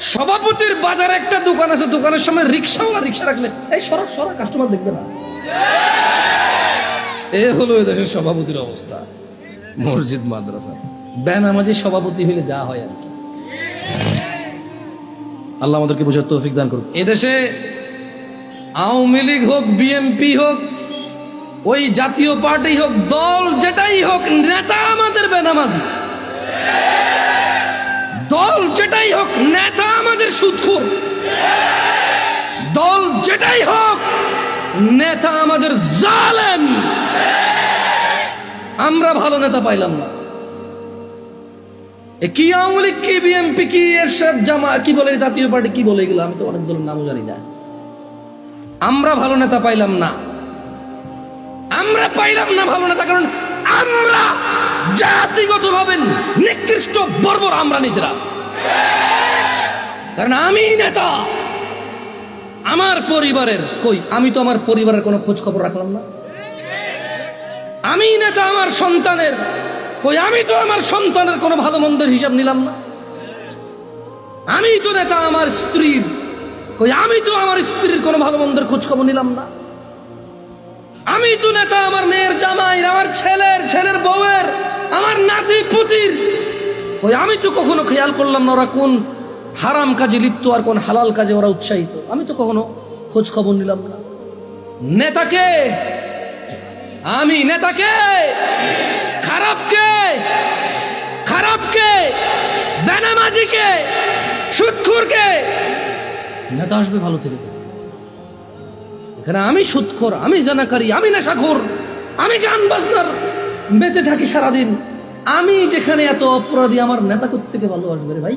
সভাপতির বাজারে একটা দোকান আছে, দোকানের সময় রিক্সাওয়ালা রিক্সা রাখলে। এই সরা সরা কাস্টমার দেখবে না। এ হলো এ দেশের সভাপতির অবস্থা। মসজিদ, মাদ্রাসা। বেনামাজি সভাপতি হলে যা হয় আর কি। আল্লাহ আমাদেরকে বোঝার তৌফিক দান করুন এদেশে আওয়ামী লীগ হোক বিএমপি হোক, ওই জাতীয় পার্টি হোক, দল যেটাই হোক, নেতা আমাদের বেনামাজি। দল যেটাই হোক, নেতা আমাদের সুদখোর দল যেটাই হোক, নেতা আমাদের জালেম। আমরা ভালো নেতা পাইলাম না। কি আওয়ামী লীগ, কি বিএনপি, কি এরশাদ জামা কি বলে জাতীয় পার্টি, কি বলে এগুলো, আমি তো অনেক দলের নামও জানি না। আমরা ভালো নেতা পাইলাম না। আমরা পাইলাম না ভালো নেতা, কারণ আমরা জাতিগত ভাবে নিকৃষ্ট বর্বর, আমরা নিজেরা। কারণ আমি নেতা। আমার পরিবারের কই? আমি তো আমার পরিবারের কোনো খোঁজ খবর রাখলাম না। আমি নেতা, আমার সন্তানের কই? আমি তো আমার সন্তানের কোনো ভালো মন্দের হিসাব নিলাম না। আমি তো নেতা, আমার স্ত্রীর কই? আমি তো আমার স্ত্রীর কোনো ভালো মন্দের খোঁজ খবর নিলাম না। আমি তো নেতা, আমার মেয়ের জামাইর আমার ছেলের ছেলের বউয়ের, আমার নাতি পুতির ওই আমি তো কখনো খেয়াল করলাম না ওরা কোন হারাম কাজে লিপ্ত আর কোন হালাল কাজে ওরা উৎসাহিত। আমি তো কখনো খোঁজ খবর নিলাম না। নেতাকে? আমি নেতাকে? খারাপকে? খারাপকে? বেনামাজিকে? সুৎখুরকে? নেতা আসবে ভালো থেকে। এখানে আমি সুৎখোর, আমি জানাকারী, আমি নেশাখোর, আমি গান বাজনার মেতে থাকি সারাদিন। আমি যেখানে এত অপরাধী, আমার নেতা থেকে ভালো আসবে রে ভাই?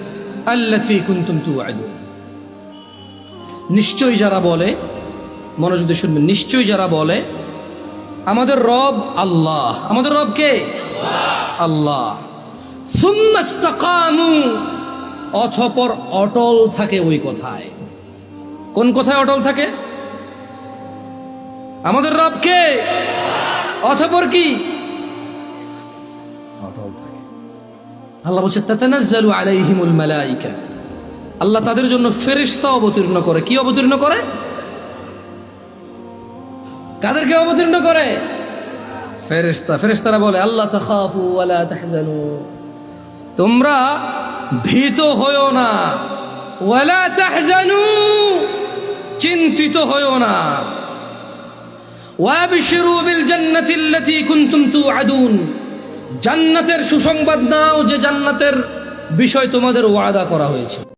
আল্লাচি কুন্তুম তু আদু যারা বলে মনোযোগ দিয়ে শুনবেন, নিশ্চয়ই যারা বলে, আমাদের রব আল্লাহ। আমাদের রব কে? আল্লাহ। অথপর অটল থাকে ওই কথায়। কোন কথায় অটল থাকে? আমাদের রব কে? অথপর কি? আল্লাহ বলছে, তাতানাজ্জালু আলাইহিমুল মালাইকা। আল্লাহ তাদের জন্য ফেরেশতা অবতীর্ণ করে। কি অবতীর্ণ করে? কাদেরকে অবতীর্ণ করে? ফেরেশতা ফেরেশতারা বলে আল্লাহ তাখাফু ওয়ালা তাহজানু। তোমরা ভীত হয়েও না। ওয়ালা তাহজানু। চিন্তিত হয়েও না। ওয়াবশিরু বিল জান্নাতি আল্লাতী কুনতুম তুআদুন। জান্নাতের সুসংবাদ নাও যে জান্নাতের বিষয় তোমাদের ওয়াদা করা হয়েছে।